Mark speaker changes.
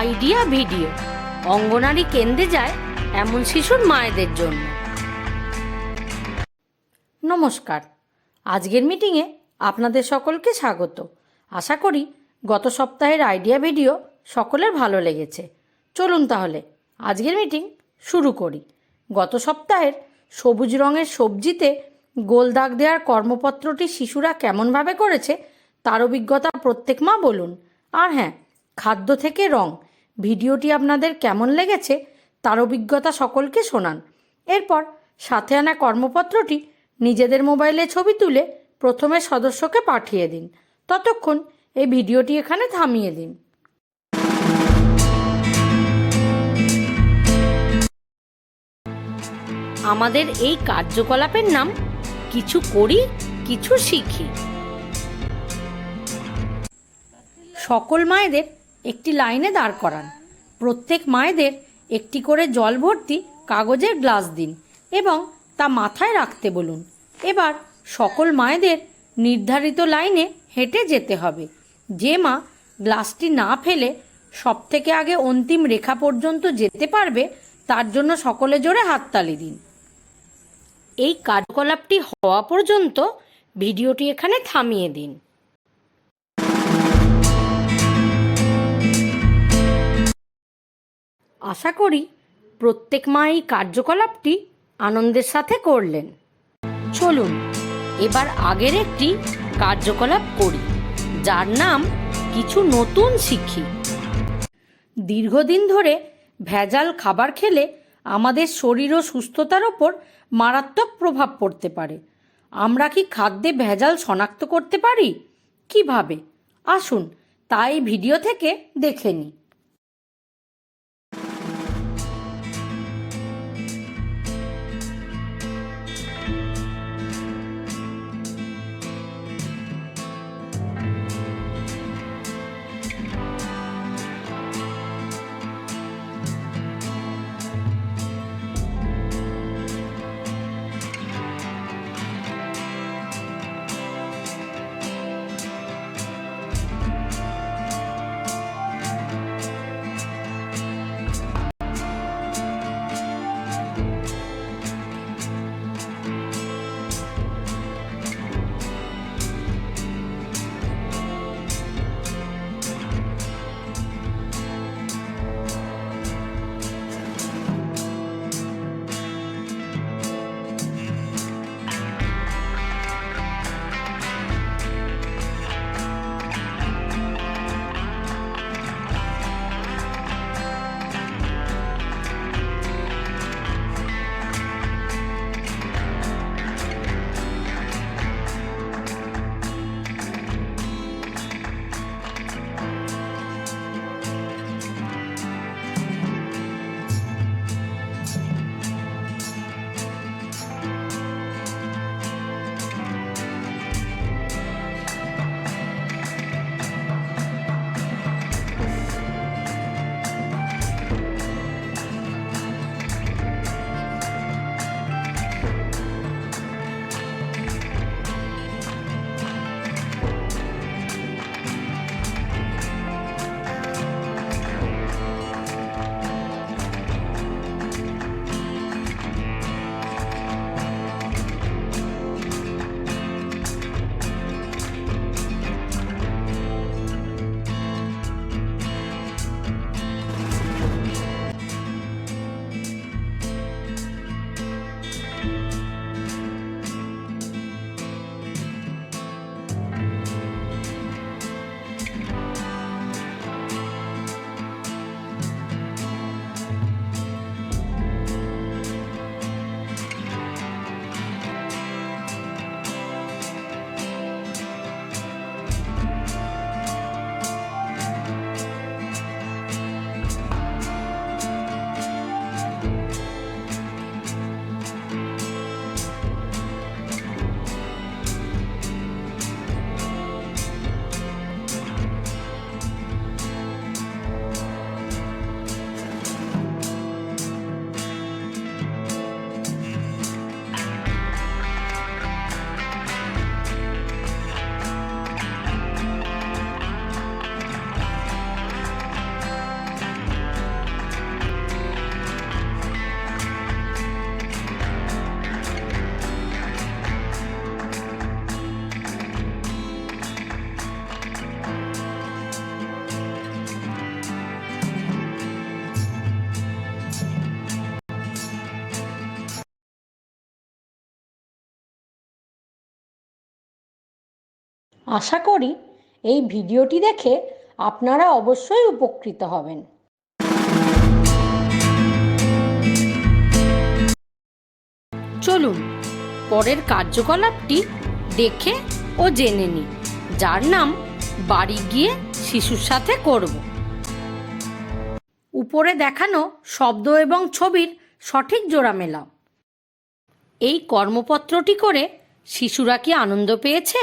Speaker 1: Idea video. অঙ্গনারী কেন্দ্রে যায় এমন শিশুর মায়েদের জন্য। নমস্কার। আজকের মিটিংয়ে আপনাদের সকলকে স্বাগত। আশা করি গত সপ্তাহের আইডিয়া ভিডিও সকলের ভালো লেগেছে। চলুন তাহলে আজকের মিটিং শুরু করি। গত সপ্তাহের সবুজ রঙের সবজিতে গোল দাগ দেওয়ার কর্মপত্রটি শিশুরা কেমনভাবে করেছে, তার অভিজ্ঞতা প্রত্যেক মা বলুন। আর হ্যাঁ খাদ্য থেকে রং। ভিডিওটি আপনাদের কেমন লেগেছে তার অভিজ্ঞতা সকলকে শোনান। এরপর সাথে আনা কর্মপত্রটি নিজেদের মোবাইলে ছবি তুলে প্রথমে সদস্যকে পাঠিয়ে দিন। ততক্ষণ এই ভিডিওটি এখানে থামিয়ে দিন। আমাদের এই কার্যকলাপের নাম কিছু করি, কিছু শিখি। সকল মায়েদের একটি লাইনে দাঁড় করান। প্রত্যেক মায়েদের একটি করে জল ভর্তি কাগজের গ্লাস দিন এবং তা মাথায় রাখতে বলুন। এবার সকল মায়েদের নির্ধারিত লাইনে হেঁটে যেতে হবে। যে মা গ্লাসটি না ফেলে সব থেকে আগে অন্তিম রেখা পর্যন্ত যেতে পারবে, তার জন্য সকলে জোরে হাততালি দিন। এই কার্যকলাপটি হওয়া পর্যন্ত ভিডিওটি এখানে থামিয়ে দিন। আশা করি প্রত্যেক মা এই কার্যকলাপটি আনন্দের সাথে করলেন। চলুন, এবার আগের একটি কার্যকলাপ করি, যার নাম কিছু নতুন শিখি। দীর্ঘদিন ধরে ভেজাল খাবার খেলে আমাদের শরীর ও সুস্থতার ওপর মারাত্মক প্রভাব পড়তে পারে। আমরা কি খাদ্যে ভেজাল শনাক্ত করতে পারি? কীভাবে? আসুন, তাই ভিডিও থেকে দেখে নিই। আশা করি এই ভিডিওটি দেখে আপনারা অবশ্যই উপকৃত হবেন। চলুন, পরের কার্যকলাপটি দেখে ও জেনে নিই, যার নাম বাড়ি গিয়ে শিশুর সাথে করব। উপরে দেখানো শব্দ এবং ছবির সঠিক জোড়া মেলাও এই কর্মপত্রটি করে শিশুরা কি আনন্দ পেয়েছে?